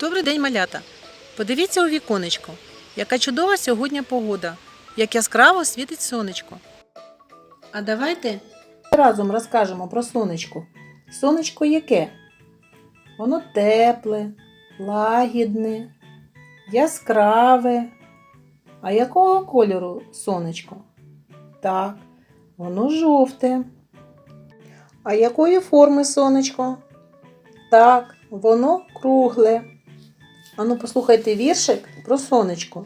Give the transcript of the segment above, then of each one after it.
Добрий день, малята! Подивіться у віконечко, яка чудова сьогодні погода, як яскраво світить сонечко. А давайте разом розкажемо про сонечко. Сонечко яке? Воно тепле, лагідне, яскраве. А якого кольору сонечко? Так, воно жовте. А якої форми сонечко? Так, воно кругле. Ану, послухайте віршик про сонечко.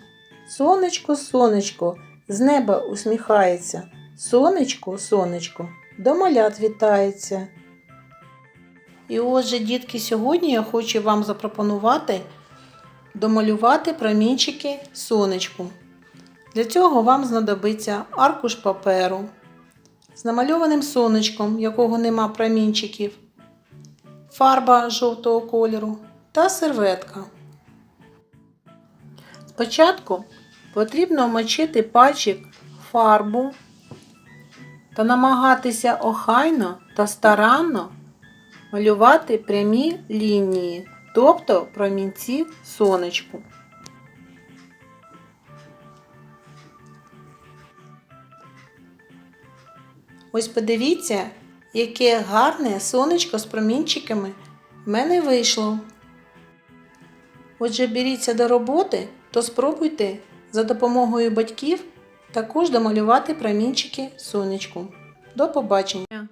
Сонечко, сонечко, з неба усміхається. Сонечко, сонечко, до малят вітається. І отже, дітки, сьогодні я хочу вам запропонувати домалювати промінчики сонечку. Для цього вам знадобиться аркуш паперу з намальованим сонечком, якого нема промінчиків, фарба жовтого кольору та серветка. Спочатку потрібно вмочити пальчик фарбу та намагатися охайно та старанно малювати прямі лінії, тобто промінці сонечку. Ось подивіться, яке гарне сонечко з промінчиками в мене вийшло. Отже, беріться до роботи, то спробуйте за допомогою батьків також домалювати промінчики сонечку. До побачення!